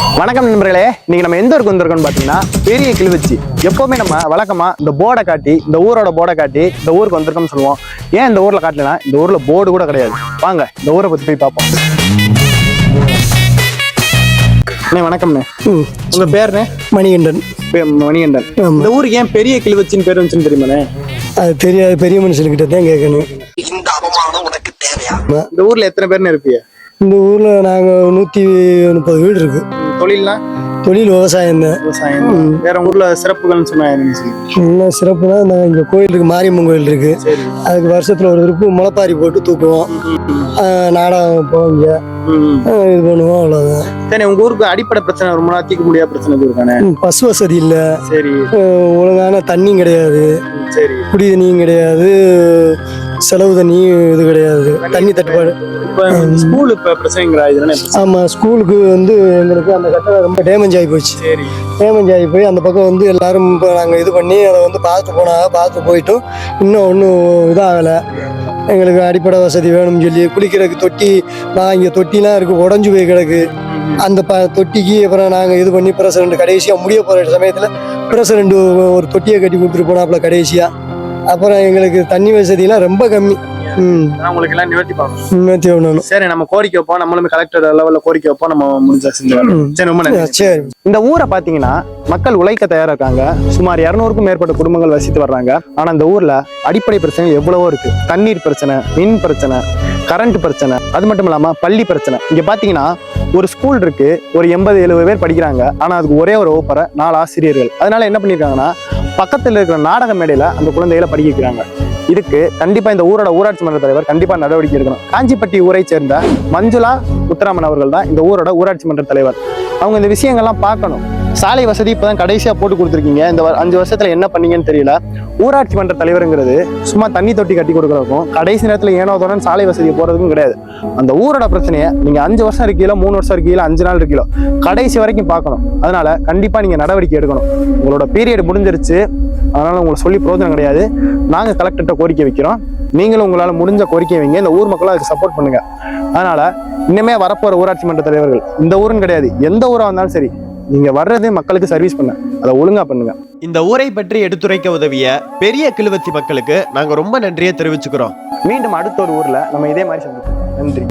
வணக்கம் நண்பர்களே இன்னைக்கு நம்ம எந்த ஊருக்கு வந்திருக்கோம்னு பார்த்தீங்கன்னா பெரிய கிளிவச்சி எப்பவுமே நம்ம வழக்கமா இந்த போர்டை காட்டி இந்த ஊரோட போர்டை காட்டி இந்த ஊருக்கு வந்திருக்கோம்னு சொல்லுவோம். ஏன் இந்த ஊர்ல காட்டலனா இந்த ஊர்ல போர்டு கூட கிடையாது. வாங்க இந்த ஊரை பத்தி போய் பார்ப்போம். அண்ணே வணக்கம்ண்ணே. உங்க பேருண்ணே? மணிகண்டன். பே- மணிகண்டன். இந்த ஊருக்கு ஏன் பெரிய கிளிவச்சின்னு பேர் வந்துச்சுன்னு தெரியுமாண்ணே? அது தெரியாது பெரிய மனுஷனுக்கிட்ட தான் கேட்கணும். இந்த ஊர்ல எத்தனை பேர்னு இருப்பீங்க? இந்த ஊர்ல நாங்க நூத்தி முப்பது வீடு இருக்கு. தொழில்னா? தொழில் விவசாயம். தான் விவசாயம் வேற ஊர்ல சிறப்புகள்னு சொன்னா என்னன்னு சொல்லி என்ன சிறப்புனா நாங்கள் இங்கே கோயில் இருக்கு மாரியம்மன் கோயில் இருக்கு. அதுக்கு வருஷத்துல ஒரு திருப்பு முளைப்பாரி போட்டு தூக்குவோம். நாடகம் போவாங்க இது பண்ணுவோம் அவ்வளோதான் சரி உங்க ஊருக்கு அடிப்படை பிரச்சனை ரொம்ப நாள் தீர்க்க முடியாத பிரச்சனை இருக்கானே? பஸ் வசதி இல்லை. சரி. ஒழுங்கான தண்ணியும் கிடையாது. சரி. குடி தண்ணியும் கிடையாது. செலவு தண்ணியும் இது கிடையாது. தண்ணி தட்டுப்பாடு? ஆமாம் ஸ்கூலுக்கு வந்து எங்களுக்கு அந்த கட்டடம் ரொம்ப டேமேஜ் ஆகி போச்சு. டேமேஜ் ஆகி போய் அந்த பக்கம் வந்து எல்லாரும் இப்போ நாங்கள் இது பண்ணி அதை வந்து பார்த்துட்டு போனாங்க பார்த்து போயிட்டோம் இன்னும் ஒன்றும் இதாகலை. எங்களுக்கு அடிப்படை வசதி வேணும்னு சொல்லி குளிக்கிறதுக்கு தொட்டி நான் இங்கே தொட்டிலாம் இருக்குது உடஞ்சி போய் கிடக்கு. அந்த ப தொட்டிக்கு அப்புறம் நாங்கள் இது பண்ணி பிரசிடண்ட் கடைசியாக முடிய போகிற சமயத்தில் பிரசிடண்ட் ஒரு தொட்டியை கட்டி கொடுத்துட்டு போனாப்புல கடைசியாக அப்புறம் எங்களுக்கு தண்ணி வசதிலாம் ரொம்ப கம்மி. உங்களுக்கு எல்லாம் நிவர்த்தி பண்ணணும். இன்னும் வேணும் சரி நம்ம கோரிக்கை வைப்போம். நம்மளுமே கலெக்டர் லெவல்ல கோரிக்கை வைப்போம். நம்ம முடிஞ்சா செஞ்சு. சரி ரொம்ப சரி. இந்த ஊரை பாத்தீங்கன்னா மக்கள் உழைக்க தயாரா இருக்காங்க சுமார் இருநூறுக்கும் மேற்பட்ட குடும்பங்கள் வசித்து வர்றாங்க. ஆனா இந்த ஊர்ல அடிப்படை பிரச்சனை எவ்வளவோ இருக்கு. தண்ணீர் பிரச்சனை மின் பிரச்சனை கரண்ட் பிரச்சனை அது மட்டும் இல்லாம பள்ளி பிரச்சனை. இங்க பாத்தீங்கன்னா ஒரு ஸ்கூல் இருக்கு. ஒரு எண்பது எழுபது பேர் படிக்கிறாங்க. ஆனா அதுக்கு ஒரே ஒரு வகுப்பறை நாலு ஆசிரியர்கள். அதனால என்ன பண்ணிருக்காங்கன்னா பக்கத்துல இருக்கிற நாடக மேடையில அந்த குழந்தைகளை படிக்க வைக்கிறாங்க. இதுக்கு கண்டிப்பா இந்த ஊரோட ஊராட்சி மன்ற தலைவர் கண்டிப்பா நடவடிக்கை எடுக்கணும். காஞ்சிப்பட்டி ஊரை சேர்ந்த மஞ்சுளா முத்துராமன் அவர்கள் தான் இந்த ஊரோட ஊராட்சி மன்ற தலைவர். அவங்க இந்த விஷயங்கள்லாம் பார்க்கணும். சாலை வசதி இப்பதான் கடைசியாக போட்டு கொடுத்துருக்கீங்க. இந்த வ- அஞ்சு வருஷத்தில் என்ன பண்ணீங்கன்னு தெரியல. ஊராட்சி மன்ற தலைவருங்கிறது சும்மா தண்ணி தொட்டி கட்டி கொடுக்குறதுக்கும் கடைசி நேரத்தில் ஏனோ தோணும் சாலை வசதி போகிறதுக்கும் கிடையாது. அந்த ஊரோட பிரச்சனையை நீங்கள் அஞ்சு வருஷம் இருக்கீங்களோ மூணு வருஷம் இருக்கீங்களோ அஞ்சு நாள் இருக்கீங்களோ கடைசி வரைக்கும் பார்க்கணும். அதனால கண்டிப்பாக நீங்கள் நடவடிக்கை எடுக்கணும். உங்களோட பீரியட் முடிஞ்சிருச்சு. அதனால் உங்களை சொல்லி பிரோஜனம் கிடையாது. நாங்கள் கலெக்டர்கிட்ட கோரிக்கை வைக்கிறோம். நீங்களும் உங்களால் முடிஞ்ச கோரிக்கை வைங்க. இந்த ஊர் மக்களும் அதுக்கு சப்போர்ட் பண்ணுங்கள் அதனால் இன்னுமே வரப்போகிற ஊராட்சி மன்ற தலைவர்கள் இந்த ஊருன்னு கிடையாது. எந்த ஊராக வந்தாலும் சரி நீங்க வர்றது மக்களுக்கு சர்வீஸ் பண்ண. அதை ஒழுங்கா பண்ணுங்க. இந்த ஊரை பற்றி எடுத்துரைக்க உதவிய பெரிய கிழுவத்தி மக்களுக்கு நாங்க ரொம்ப நன்றியை தெரிவிச்சுக்கிறோம். மீண்டும் அடுத்த ஒரு ஊர்ல நம்ம இதே மாதிரி சந்திப்போம். நன்றி.